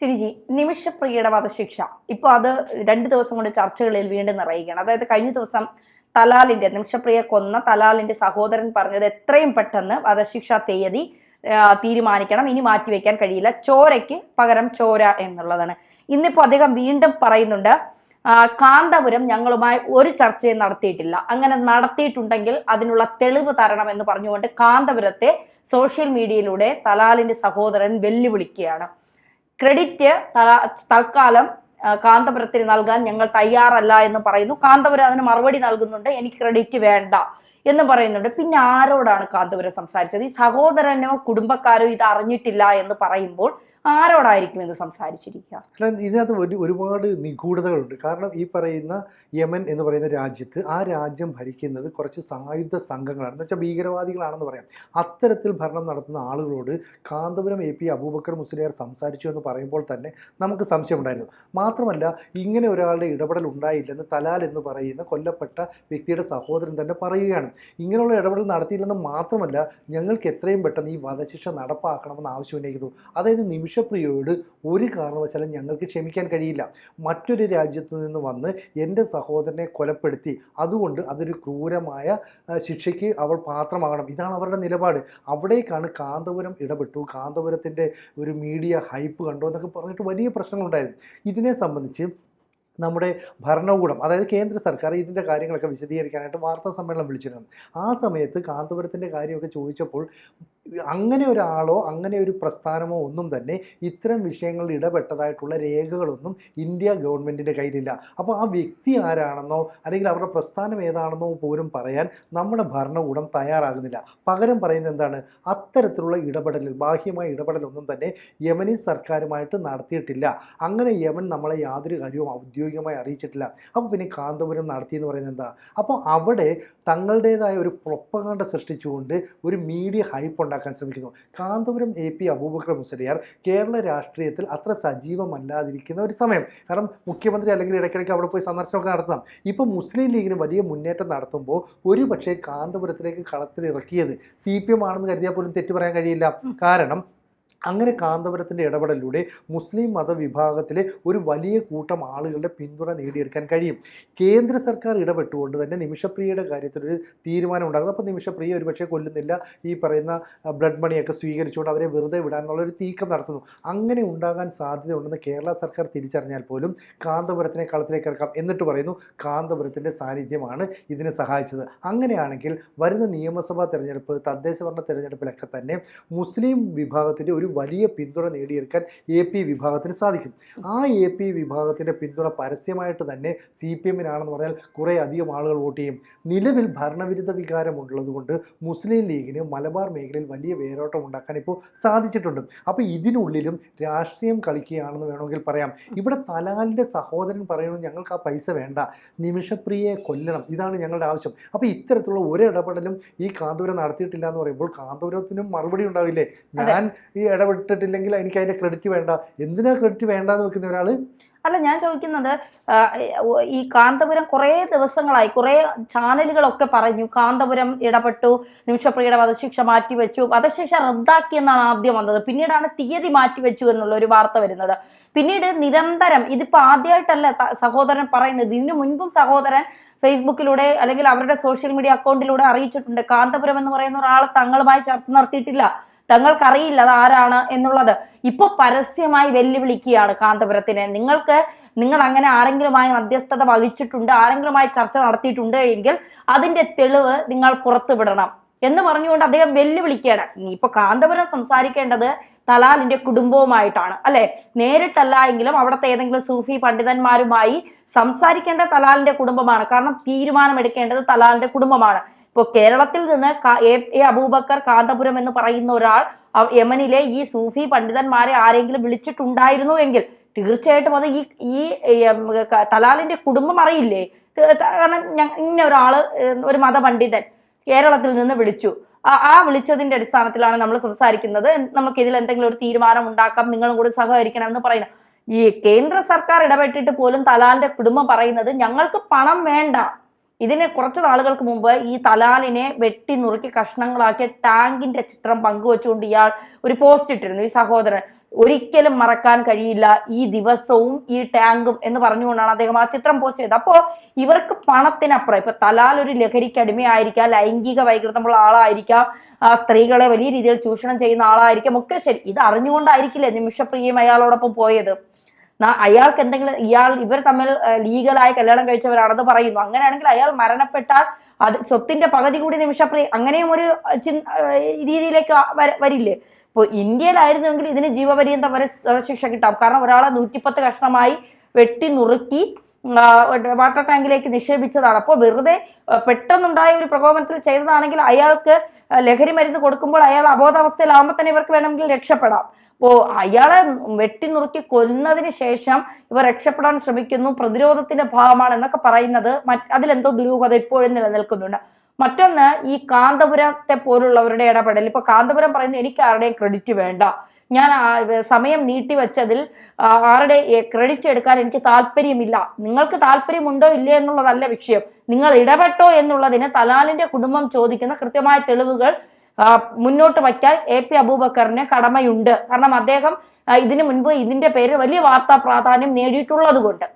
സിരിജി നിമിഷപ്രിയയുടെ വധശിക്ഷ. ഇപ്പോൾ അത് രണ്ട് ദിവസം കൊണ്ട് ചർച്ചകളിൽ വീണ്ടും നിറയുകയാണ്. അതായത് കഴിഞ്ഞ ദിവസം തലാലിന്റെ നിമിഷപ്രിയ കൊന്ന തലാലിന്റെ സഹോദരൻ പറഞ്ഞത് എത്രയും പെട്ടെന്ന് വധശിക്ഷ തീയതി തീരുമാനിക്കണം. ഇനി മാറ്റിവെക്കാൻ കഴിയില്ല. ചോരയ്ക്ക് പകരം ചോര എന്നുള്ളതാണ്. ഇന്നിപ്പോ അദ്ദേഹം വീണ്ടും പറയുന്നുണ്ട് കാന്തപുരം ഞങ്ങളുമായി ഒരു ചർച്ചയും നടത്തിയിട്ടില്ല. അങ്ങനെ നടത്തിയിട്ടുണ്ടെങ്കിൽ അതിനുള്ള തെളിവ് തരണം എന്ന് പറഞ്ഞുകൊണ്ട് കാന്തപുരത്തെ സോഷ്യൽ മീഡിയയിലൂടെ തലാലിന്റെ സഹോദരൻ വെല്ലുവിളിക്കുകയാണ്. ക്രെഡിറ്റ് തൽക്കാലം കാന്തപുരത്തിന് നൽകാൻ ഞങ്ങൾ തയ്യാറല്ല എന്ന് പറയുന്നു. കാന്തപുരം അതിന് മറുപടി നൽകുന്നുണ്ട്. എനിക്ക് ക്രെഡിറ്റ് വേണ്ട എന്ന് പറയുന്നുണ്ട്. പിന്നെ ആരോടാണ് കാന്തപുരം സംസാരിച്ചത്? ഈ സഹോദരനോ കുടുംബക്കാരോ ഇത് അറിഞ്ഞിട്ടില്ല എന്ന് പറയുമ്പോൾ ആരോടായിരിക്കും ഇത് സംസാരിച്ചിരിക്കുക? അല്ല ഇതിനകത്ത് ഒരു ഒരുപാട് നിഗൂഢതകളുണ്ട്. കാരണം ഈ പറയുന്ന യമൻ എന്ന് പറയുന്ന രാജ്യത്ത് ആ രാജ്യം ഭരിക്കുന്നത് കുറച്ച് സായുധ സംഘങ്ങളാണ്. എന്ന് വെച്ചാൽ ഭീകരവാദികളാണെന്ന് പറയാം. അത്തരത്തിൽ ഭരണം നടത്തുന്ന ആളുകളോട് കാന്തപുരം എ പി അബൂബക്കർ മുസ്ലിയാർ സംസാരിച്ചു എന്ന് പറയുമ്പോൾ തന്നെ നമുക്ക് സംശയമുണ്ടായിരുന്നു. മാത്രമല്ല ഇങ്ങനെ ഒരാളുടെ ഇടപെടൽ ഉണ്ടായില്ലെന്ന് തലാൽ എന്ന് പറയുന്ന കൊല്ലപ്പെട്ട വ്യക്തിയുടെ സഹോദരൻ തന്നെ പറയുകയാണ്. ഇങ്ങനെയുള്ള ഇടപെടൽ നടത്തിയില്ലെന്ന് മാത്രമല്ല ഞങ്ങൾക്ക് എത്രയും പെട്ടെന്ന് ഈ വധശിക്ഷ നടപ്പാക്കണമെന്ന് ആവശ്യം ഉന്നയിക്കുന്നു അതായത് നിമിഷപ്രിയയോട് ഒരു കാരണവശാലും ഞങ്ങൾക്ക് ക്ഷമിക്കാൻ കഴിയില്ല. മറ്റൊരു രാജ്യത്തു നിന്ന് വന്ന് എന്റെ സഹോദരനെ കൊലപ്പെടുത്തി. അതുകൊണ്ട് അതൊരു ക്രൂരമായ ശിക്ഷയ്ക്ക് അവൾ പാത്രമാകണം. ഇതാണ് അവരുടെ നിലപാട്. അവിടേക്കാണ് കാന്തപുരം ഇടപെട്ടു. കാന്തപുരത്തിന്റെ ഒരു മീഡിയ ഹൈപ്പ് കണ്ടു എന്നൊക്കെ പറഞ്ഞിട്ട് വലിയ പ്രശ്നങ്ങളുണ്ടായിരുന്നു. ഇതിനെ സംബന്ധിച്ച് നമ്മുടെ ഭരണകൂടം അതായത് കേന്ദ്ര സർക്കാർ ഇതിന്റെ കാര്യങ്ങളൊക്കെ വിശദീകരിക്കാനായിട്ട് വാർത്താ സമ്മേളനം വിളിച്ചിരുന്നു. ആ സമയത്ത് കാന്തപുരത്തിന്റെ കാര്യമൊക്കെ ചോദിച്ചപ്പോൾ അങ്ങനെ ഒരാളോ അങ്ങനെ ഒരു പ്രസ്ഥാനമോ ഒന്നും തന്നെ ഇത്തരം വിഷയങ്ങളിൽ ഇടപെട്ടതായിട്ടുള്ള രേഖകളൊന്നും ഇന്ത്യ ഗവൺമെന്റിന്റെ കയ്യിലില്ല. അപ്പോൾ ആ വ്യക്തി ആരാണെന്നോ അല്ലെങ്കിൽ അവരുടെ പ്രസ്ഥാനം ഏതാണെന്നോ പോലും പറയാൻ നമ്മുടെ ഭരണകൂടം തയ്യാറാകുന്നില്ല. പകരം പറയുന്നത് എന്താണ്? അത്തരത്തിലുള്ള ഇടപെടൽ ബാഹ്യമായ ഇടപെടലൊന്നും തന്നെ യമനി സർക്കാരുമായിട്ട് നടത്തിയിട്ടില്ല. അങ്ങനെ യമൻ നമ്മളെ യാതൊരു കാര്യവും ഔദ്യോഗികമായി അറിയിച്ചിട്ടില്ല. അപ്പോൾ പിന്നെ കാന്തപുരം നടത്തി എന്ന് പറയുന്നത് എന്താ? അപ്പോൾ അവിടെ തങ്ങളുടേതായ ഒരു പ്രൊപ്പകണ്ട സൃഷ്ടിച്ചുകൊണ്ട് ഒരു മീഡിയ ഹൈപ്പ് ഉണ്ടാക്കാൻ ശ്രമിക്കുന്നു. കാന്തപുരം എ പി അബൂബക്കർ മുസലിയാർ കേരള രാഷ്ട്രീയത്തിൽ അത്ര സജീവമല്ലാതിരിക്കുന്ന ഒരു സമയം. കാരണം മുഖ്യമന്ത്രി അല്ലെങ്കിൽ ഇടയ്ക്കിടയ്ക്ക് അവിടെ പോയി സന്ദർശനമൊക്കെ നടത്താം ഇപ്പോൾ മുസ്ലിം ലീഗിന് വലിയ മുന്നേറ്റം നടത്തുമ്പോൾ ഒരു പക്ഷേ കാന്തപുരത്തിലേക്ക് കളത്തിലിറക്കിയത് സി പി എം ആണെന്ന് കരുതിയാൽ പോലും തെറ്റ് പറയാൻ കഴിയില്ല. കാരണം അങ്ങനെ കാന്തപുരത്തിന്റെ ഇടപെടലിലൂടെ മുസ്ലിം മതവിഭാഗത്തിലെ ഒരു വലിയ കൂട്ടം ആളുകളുടെ പിന്തുണ നേടിയെടുക്കാൻ കഴിയും. കേന്ദ്ര സർക്കാർ ഇടപെട്ടുകൊണ്ട് തന്നെ നിമിഷപ്രിയയുടെ കാര്യത്തിലൊരു തീരുമാനം ഉണ്ടാകും. അപ്പോൾ നിമിഷപ്രിയ ഒരുപക്ഷെ കൊല്ലുന്നില്ല. ഈ പറയുന്ന ബ്ലഡ് മണിയൊക്കെ സ്വീകരിച്ചുകൊണ്ട് അവരെ വെറുതെ വിടാനുള്ള ഒരു നീക്കം നടത്തുന്നു. അങ്ങനെ ഉണ്ടാകാൻ സാധ്യതയുണ്ടെന്ന് കേരള സർക്കാർ തിരിച്ചറിഞ്ഞാൽ പോലും കാന്തപുരത്തിനെ കളത്തിലേക്ക് ഇറക്കാം എന്നിട്ട് പറയുന്നു കാന്തപുരത്തിന്റെ സാന്നിധ്യമാണ് ഇതിനെ സഹായിച്ചത്. അങ്ങനെയാണെങ്കിൽ വരുന്ന നിയമസഭാ തെരഞ്ഞെടുപ്പ് തദ്ദേശ ഭരണ തെരഞ്ഞെടുപ്പിലൊക്കെ തന്നെ മുസ്ലിം വിഭാഗത്തിന്റെ ഒരു വലിയ പിന്തുണ നേടിയെടുക്കാൻ എ പി വിഭാഗത്തിന് സാധിക്കും. ആ എ പി വിഭാഗത്തിന്റെ പിന്തുണ പരസ്യമായിട്ട് തന്നെ സി പി എമ്മിനാണെന്ന് പറഞ്ഞാൽ കുറേ അധികം ആളുകൾ വോട്ട് ചെയ്യും. നിലവിൽ ഭരണവിരുദ്ധ വികാരമുള്ളതുകൊണ്ട് മുസ്ലിം ലീഗിന് മലബാർ മേഖലയിൽ വലിയ വേരോട്ടം ഉണ്ടാക്കാൻ ഇപ്പോൾ സാധിച്ചിട്ടുണ്ട്. അപ്പോൾ ഇതിനുള്ളിലും രാഷ്ട്രീയം കളിക്കുകയാണെന്ന് വേണമെങ്കിൽ പറയാം. ഇവിടെ തലാലിന്റെ സഹോദരൻ പറയുന്നു ഞങ്ങൾക്ക് ആ പൈസ വേണ്ട. നിമിഷപ്രിയയെ കൊല്ലണം. ഇതാണ് ഞങ്ങളുടെ ആവശ്യം. അപ്പോൾ ഇത്തരത്തിലുള്ള ഒരു ഇടപെടലും ഈ കാന്തപുരം നടത്തിയിട്ടില്ല എന്ന് പറയുമ്പോൾ കാന്തപുരത്തിനും മറുപടി ഉണ്ടാവില്ലേ? ഞാൻ ഈ ഇടപെട്ടിട്ടില്ലെങ്കിൽ എനിക്ക് അതിന്റെ ക്രെഡിറ്റ് വേണ്ട. എന്തിനാ ക്രെഡിറ്റ് വേണ്ടെന്ന് വെക്കുന്ന ഒരാൾ അല്ല ഞാൻ ചോദിക്കുന്നത് ഈ കാന്തപുരം കുറേ ദിവസങ്ങളായി കുറേ ചാനലുകളൊക്കെ പറഞ്ഞു കാന്തപുരം ഇടപെട്ടു നിമിഷപ്രിയയുടെ വധശിക്ഷ മാറ്റിവെച്ചു വധശിക്ഷ റദ്ദാക്കി എന്നാണ് ആദ്യം വന്നത്. പിന്നീടാണ് തീയതി മാറ്റിവെച്ചു എന്നുള്ള ഒരു വാർത്ത വരുന്നത്. പിന്നീട് നിരന്തരം ഇതിപ്പോ ആദ്യമായിട്ടല്ല സഹോദരൻ പറയുന്നത്. ഇതിനു മുൻപും സഹോദരൻ ഫേസ്ബുക്കിലൂടെ അല്ലെങ്കിൽ അവരുടെ സോഷ്യൽ മീഡിയ അക്കൗണ്ടിലൂടെ അറിയിച്ചിട്ടുണ്ട് കാന്തപുരം എന്ന് പറയുന്ന ഒരാൾ തങ്ങളുമായി ചർച്ച നടത്തിയിട്ടില്ല. തങ്ങൾക്കറിയില്ല അത് ആരാണ് എന്നുള്ളത്. ഇപ്പൊ പരസ്യമായി വെല്ലുവിളിക്കുകയാണ് കാന്തപുരത്തിനെ. നിങ്ങൾക്ക് നിങ്ങൾ അങ്ങനെ ആരെങ്കിലുമായി മധ്യസ്ഥത വഹിച്ചിട്ടുണ്ട് ആരെങ്കിലുമായി ചർച്ച നടത്തിയിട്ടുണ്ട് എങ്കിൽ അതിന്റെ തെളിവ് നിങ്ങൾ പുറത്തുവിടണം എന്ന് പറഞ്ഞുകൊണ്ട് അദ്ദേഹം വെല്ലുവിളിക്കുകയാണ്. ഇനിയിപ്പോ കാന്തപുരം സംസാരിക്കേണ്ടത് തലാലിന്റെ കുടുംബവുമായിട്ടാണ് അല്ലെ? നേരിട്ടല്ല എങ്കിലും അവിടുത്തെ ഏതെങ്കിലും സൂഫി പണ്ഡിതന്മാരുമായി സംസാരിക്കേണ്ട തലാലിന്റെ കുടുംബമാണ്. കാരണം തീരുമാനമെടുക്കേണ്ടത് തലാലിന്റെ കുടുംബമാണ്. ഇപ്പോൾ കേരളത്തിൽ നിന്ന് എ അബൂബക്കർ കാന്തപുരം എന്ന് പറയുന്ന ഒരാൾ യമനിലെ ഈ സൂഫി പണ്ഡിതന്മാരെ ആരെങ്കിലും വിളിച്ചിട്ടുണ്ടായിരുന്നു എങ്കിൽ തീർച്ചയായിട്ടും അത് ഈ ഈ തലാലിന്റെ കുടുംബം അറിയില്ലേ? കാരണം ഇന്ന ഒരാൾ ഒരു മതപണ്ഡിതൻ കേരളത്തിൽ നിന്ന് വിളിച്ചു. ആ വിളിച്ചതിന്റെ അടിസ്ഥാനത്തിലാണ് നമ്മൾ സംസാരിക്കുന്നത്. നമുക്ക് ഇതിൽ എന്തെങ്കിലും ഒരു തീരുമാനം ഉണ്ടാക്കാം നിങ്ങളും കൂടി സഹകരിക്കണം എന്ന് പറയുന്നത്. ഈ കേന്ദ്ര സർക്കാർ ഇടപെട്ടിട്ട് പോലും തലാലിന്റെ കുടുംബം പറയുന്നത് ഞങ്ങൾക്ക് പണം വേണ്ട. ഇതിന് കുറച്ച് നാളുകൾക്ക് മുമ്പ് ഈ തലാലിനെ വെട്ടി നുറുക്കി കഷ്ണങ്ങളാക്കിയ ടാങ്കിന്റെ ചിത്രം പങ്കുവച്ചുകൊണ്ട് ഇയാൾ ഒരു പോസ്റ്റ് ഇട്ടിരുന്നു. ഈ സഹോദരൻ ഒരിക്കലും മറക്കാൻ കഴിയില്ല ഈ ദിവസവും ഈ ടാങ്കും എന്ന് പറഞ്ഞുകൊണ്ടാണ് അദ്ദേഹം ആ ചിത്രം പോസ്റ്റ് ചെയ്തത്. അപ്പോൾ ഇവർക്ക് പണത്തിനപ്പുറം ഇപ്പൊ തലാൽ ഒരു ലഹരിക്ക് അടിമയായിരിക്കാം ലൈംഗിക വൈകൃതമുള്ള ആളായിരിക്കാം സ്ത്രീകളെ വലിയ രീതിയിൽ ചൂഷണം ചെയ്യുന്ന ആളായിരിക്കാം ഒക്കെ ശരി. ഇത് അറിഞ്ഞുകൊണ്ടായിരിക്കില്ല നിമിഷപ്രിയം അയാളോടൊപ്പം പോയത്? അയാൾക്ക് എന്തെങ്കിലും ഇയാൾ ഇവർ തമ്മിൽ ലീഗലായി കല്യാണം കഴിച്ചവരാണെന്ന് പറയുന്നു. അങ്ങനെയാണെങ്കിൽ അയാൾ മരണപ്പെട്ടാൽ അത് സ്വത്തിന്റെ പകുതി കൂടി നിമിഷപ്രിയ അങ്ങനെയും ഒരു രീതിയിലേക്ക് വര- വരില്ലേ? ഇപ്പോൾ ഇന്ത്യയിലായിരുന്നുവെങ്കിൽ ഇതിന് ജീവപര്യന്തം വരെ ശിക്ഷ കിട്ടാം. കാരണം ഒരാളെ നൂറ്റിപ്പത്ത് കഷ്ണമായി വെട്ടി നുറുക്കി വാട്ടർ ടാങ്കിലേക്ക് നിക്ഷേപിച്ചതാണ്. അപ്പോൾ വെറുതെ പെട്ടെന്നുണ്ടായ ഒരു പ്രകോപനത്തിൽ ചെയ്തതാണെങ്കിൽ അയാൾക്ക് ലഹരി മരുന്ന് കൊടുക്കുമ്പോൾ അയാൾ അബോധാവസ്ഥയിലാവുമ്പോൾ തന്നെ ഇവർക്ക് വേണമെങ്കിൽ രക്ഷപ്പെടാം. അപ്പോൾ അയാളെ വെട്ടി നുറുക്കി കൊന്നതിന് ശേഷം ഇവർ രക്ഷപ്പെടാൻ ശ്രമിക്കുന്നു. പ്രതിരോധത്തിന്റെ ഭാഗമാണ് എന്നൊക്കെ പറയുന്നത്. അതിലെന്തോ ദുരൂഹത ഇപ്പോഴും നിലനിൽക്കുന്നുണ്ട്. മറ്റൊന്ന് ഈ കാന്തപുരത്തെ പോലുള്ളവരുടെ ഇടപെടൽ. ഇപ്പൊ കാന്തപുരം പറയുന്നത് എനിക്ക് ആരുടെയും ക്രെഡിറ്റ് വേണ്ട. ഞാൻ സമയം നീട്ടിവെച്ചതിൽ ആരുടെ ക്രെഡിറ്റ് എടുക്കാൻ എനിക്ക് താല്പര്യമില്ല. നിങ്ങൾക്ക് താല്പര്യമുണ്ടോ ഇല്ലേ എന്നുള്ളതല്ല വിഷയം. നിങ്ങൾ ഇടപെട്ടോ എന്നുള്ളതിന് തലാലിന്റെ കുടുംബം ചോദിക്കുന്ന കൃത്യമായ തെളിവുകൾ മുന്നോട്ട് വയ്ക്കാൻ എ പി അബൂബക്കറിന് കടമയുണ്ട്. കാരണം അദ്ദേഹം ഇതിനു മുൻപ് ഇതിന്റെ പേര് വലിയ വാർത്താ പ്രാധാന്യം നേടിയിട്ടുള്ളത് കൊണ്ട്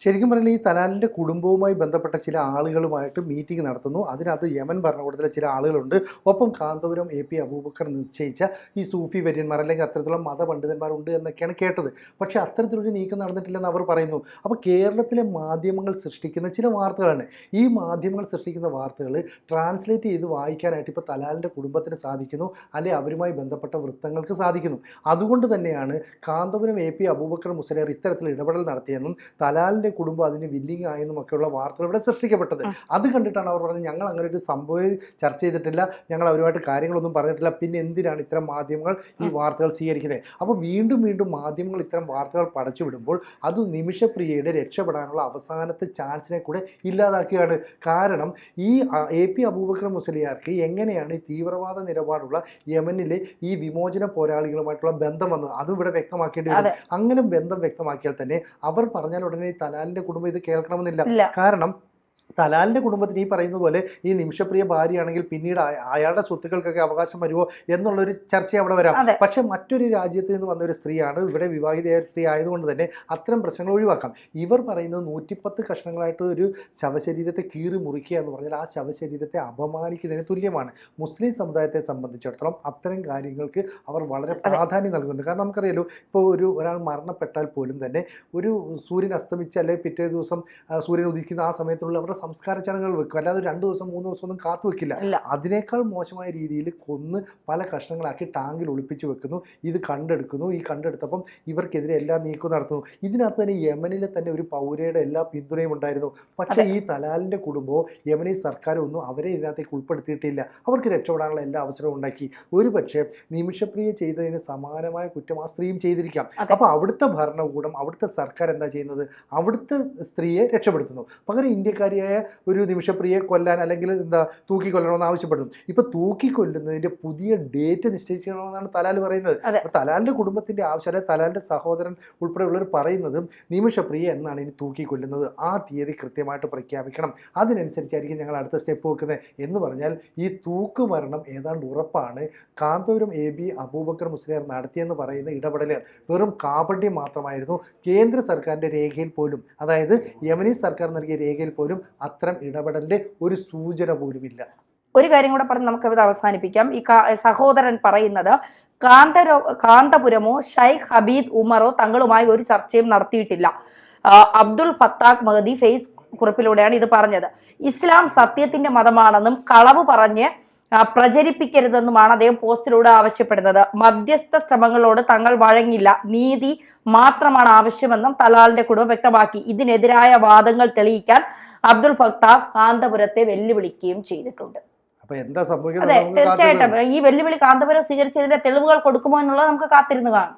ശരിക്കും പറഞ്ഞാൽ ഈ തലാലിന്റെ കുടുംബവുമായി ബന്ധപ്പെട്ട ചില ആളുകളുമായിട്ട് മീറ്റിംഗ് നടത്തുന്നു. അതിനകത്ത് യമൻ ഭരണകൂടത്തിലെ ചില ആളുകളുണ്ട്. ഒപ്പം കാന്തപുരം എ പി അബൂബക്കർ നിശ്ചയിച്ച ഈ സൂഫി വര്യന്മാർ അല്ലെങ്കിൽ അത്തരത്തിലുള്ള മതപണ്ഡിതന്മാരുണ്ട് എന്നൊക്കെയാണ് കേട്ടത്. പക്ഷേ അത്തരത്തിലൊരു നീക്കം നടന്നിട്ടില്ലെന്ന് അവർ പറയുന്നു. അപ്പോൾ കേരളത്തിലെ മാധ്യമങ്ങൾ സൃഷ്ടിക്കുന്ന ചില വാർത്തകളാണ്. ഈ മാധ്യമങ്ങൾ സൃഷ്ടിക്കുന്ന വാർത്തകൾ ട്രാൻസ്ലേറ്റ് ചെയ്ത് വായിക്കാനായിട്ട് ഇപ്പോൾ തലാലിന്റെ കുടുംബത്തിന് സാധിക്കുന്നു. അല്ലെങ്കിൽ അവരുമായി ബന്ധപ്പെട്ട വൃത്തങ്ങൾക്ക് സാധിക്കുന്നു. അതുകൊണ്ട് തന്നെയാണ് കാന്തപുരം എ പി അബൂബക്കർ മുസലേർ ഇത്തരത്തിൽ ഇടപെടൽ നടത്തിയെന്നും തലാലിന്റെ കുടുംബം അതിന് വില്ലിങ് ആയെന്നും ഒക്കെയുള്ള വാർത്തകൾ ഇവിടെ സൃഷ്ടിക്കപ്പെട്ടത്. അത് കണ്ടിട്ടാണ് അവർ പറഞ്ഞത് ഞങ്ങൾ അങ്ങനെ ഒരു സംഭവം ചർച്ച ചെയ്തിട്ടില്ല ഞങ്ങൾ അവരുമായിട്ട് കാര്യങ്ങളൊന്നും പറഞ്ഞിട്ടില്ല പിന്നെ എന്തിനാണ് ഇത്തരം മാധ്യമങ്ങൾ ഈ വാർത്തകൾ സ്വീകരിക്കുന്നത്? അപ്പോൾ വീണ്ടും വീണ്ടും മാധ്യമങ്ങൾ ഇത്തരം വാർത്തകൾ പടച്ചു വിടുമ്പോൾ അത് നിമിഷപ്രിയയുടെ രക്ഷപ്പെടാനുള്ള അവസാനത്തെ ചാൻസിനെ കൂടെ ഇല്ലാതാക്കുകയാണ്. കാരണം ഈ എ പി അബൂബക്കർ മുസ്ലിയാർക്ക് എങ്ങനെയാണ് ഈ തീവ്രവാദ നിലപാടുള്ള യമനിലെ ഈ വിമോചന പോരാളികളുമായിട്ടുള്ള ബന്ധം വന്നത്? അതും ഇവിടെ വ്യക്തമാക്കേണ്ടി വരും. അങ്ങനെ ബന്ധം വ്യക്തമാക്കിയാൽ തന്നെ അവർ പറഞ്ഞാൽ ഉടനെ ഈ തലാലിന്റെ കുടുംബം ഇത് കേൾക്കണമെന്നില്ല. കാരണം തലാലിന്റെ കുടുംബത്തിന് ഈ പറയുന്ന പോലെ ഈ നിമിഷപ്രിയ ഭാര്യയാണെങ്കിൽ പിന്നീട് അയാളുടെ സ്വത്തുക്കൾക്കൊക്കെ അവകാശം വരുമോ എന്നുള്ളൊരു ചർച്ച അവിടെ വരാം. പക്ഷേ പക്ഷെ മറ്റൊരു രാജ്യത്ത് നിന്ന് വന്ന ഒരു സ്ത്രീയാണ് ഇവിടെ വിവാഹിതയായ സ്ത്രീ ആയതുകൊണ്ട് തന്നെ അത്തരം പ്രശ്നങ്ങൾ ഒഴിവാക്കാം. ഇവർ പറയുന്നത് നൂറ്റിപ്പത്ത് കഷ്ണങ്ങളായിട്ട് ഒരു ശവശരീരത്തെ കീറി മുറിക്കുക എന്ന് പറഞ്ഞാൽ ആ ശവശരീരത്തെ അപമാനിക്കുന്നതിന് തുല്യമാണ്. മുസ്ലിം സമുദായത്തെ സംബന്ധിച്ചിടത്തോളം അത്തരം കാര്യങ്ങൾക്ക് അവർ വളരെ പ്രാധാന്യം നൽകുന്നുണ്ട്. കാരണം നമുക്കറിയാലോ ഇപ്പോൾ ഒരു ഒരാൾ മരണപ്പെട്ടാൽ പോലും തന്നെ ഒരു സൂര്യൻ അസ്തമിച്ച് അല്ലെങ്കിൽ പിറ്റേ ദിവസം സൂര്യൻ ഉദിക്കുന്ന ആ സമയത്തുള്ള അവരുടെ സംസ്കാര ചടങ്ങുകൾ വെക്കും. അല്ലാതെ രണ്ട് ദിവസം മൂന്ന് ദിവസം ഒന്നും കാത്തു വെക്കില്ല. അതിനേക്കാൾ മോശമായ രീതിയിൽ കൊന്ന് പല കഷ്ണങ്ങളാക്കി ടാങ്കിൽ ഒളിപ്പിച്ച് വെക്കുന്നു. ഇത് കണ്ടെടുക്കുന്നു. ഈ കണ്ടെടുത്തപ്പം ഇവർക്കെതിരെ എല്ലാ നീക്കവും നടത്തുന്നു. ഇതിനകത്ത് തന്നെ യമനിലെ തന്നെ ഒരു പൗരയുടെ എല്ലാ പിന്തുണയും ഉണ്ടായിരുന്നു. പക്ഷേ ഈ തലാലിന്റെ കുടുംബവും യമനി സർക്കാരും ഒന്നും അവരെ ഇതിനകത്തേക്ക് ഉൾപ്പെടുത്തിയിട്ടില്ല. അവർക്ക് രക്ഷപ്പെടാനുള്ള എല്ലാ അവസരവും ഉണ്ടാക്കി. ഒരു പക്ഷേ നിമിഷപ്രിയ ചെയ്തതിന് സമാനമായ കുറ്റം ആ സ്ത്രീയും ചെയ്തിരിക്കാം. അപ്പോൾ അവിടുത്തെ ഭരണകൂടം അവിടുത്തെ സർക്കാർ എന്താ ചെയ്യുന്നത്? അവിടുത്തെ സ്ത്രീയെ രക്ഷപ്പെടുത്തുന്നു. പകരം ഇന്ത്യക്കാരിയായ ഒരു നിമിഷപ്രിയെ കൊല്ലാൻ അല്ലെങ്കിൽ എന്താ തൂക്കിക്കൊല്ലണമെന്ന് ആവശ്യപ്പെടുന്നു. ഇപ്പൊ തൂക്കിക്കൊല്ലുന്നതിന്റെ പുതിയ ഡേറ്റ് നിശ്ചയിക്കണമെന്നാണ് തലാൽ പറയുന്നത്. തലാലിന്റെ കുടുംബത്തിന്റെ ആവശ്യം അല്ലെങ്കിൽ തലാലിന്റെ സഹോദരൻ ഉൾപ്പെടെയുള്ളവർ പറയുന്നത് നിമിഷപ്രിയ എന്നാണ് ഇനി തൂക്കിക്കൊല്ലുന്നത് ആ തീയതി കൃത്യമായിട്ട് പ്രഖ്യാപിക്കണം. അതിനനുസരിച്ചായിരിക്കും ഞങ്ങൾ അടുത്ത സ്റ്റെപ്പ് വെക്കുന്നത്. എന്ന് പറഞ്ഞാൽ ഈ തൂക്ക് മരണം ഏതാണ്ട് ഉറപ്പാണ്. കാന്തപുരം എ ബി അബൂബക്കർ മുസ്ലിയാർ നടത്തിയെന്ന് പറയുന്ന ഇടപെടലുകൾ വെറും കാപട്യം മാത്രമായിരുന്നു. കേന്ദ്ര സർക്കാരിന്റെ രേഖയിൽ പോലും അതായത് യമനി സർക്കാർ നൽകിയ രേഖയിൽ പോലും അത്തരം ഇടപെടലിന്റെ ഒരു സൂചന പോലുമില്ല. ഒരു കാര്യം കൂടെ പറഞ്ഞ് നമുക്ക് ഇത് അവസാനിപ്പിക്കാം. ഈ സഹോദരൻ പറയുന്നത് കാന്തരോ കാന്തപുരമോ ഷൈഖ് ഹബീദ് ഉമറോ തങ്ങളുമായി ഒരു ചർച്ചയും നടത്തിയിട്ടില്ല. അബ്ദുൽ ഫത്താഖ് മഹദി ഫേസ് കുറിപ്പിലൂടെയാണ് ഇത് പറഞ്ഞത്. ഇസ്ലാം സത്യത്തിന്റെ മതമാണെന്നും കളവ് പറഞ്ഞ് പ്രചരിപ്പിക്കരുതെന്നുമാണ് അദ്ദേഹം പോസ്റ്റിലൂടെ ആവശ്യപ്പെടുന്നത്. മധ്യസ്ഥ ശ്രമങ്ങളോട് തങ്ങൾ വഴങ്ങില്ല. നീതി മാത്രമാണ് ആവശ്യമെന്നും തലാലിന്റെ കുടുംബം വ്യക്തമാക്കി. ഇതിനെതിരായ വാദങ്ങൾ തെളിയിക്കാൻ അബ്ദുൾ ഫത്താഖ് കാന്തപുരത്തെ വെല്ലുവിളിക്കുകയും ചെയ്തിട്ടുണ്ട്. തീർച്ചയായിട്ടും. ഈ വെല്ലുവിളി കാന്തപുരം സ്വീകരിച്ചതിന്റെ തെളിവുകൾ കൊടുക്കുമോ എന്നുള്ളത് നമുക്ക് കാത്തിരുന്ന് കാണാം.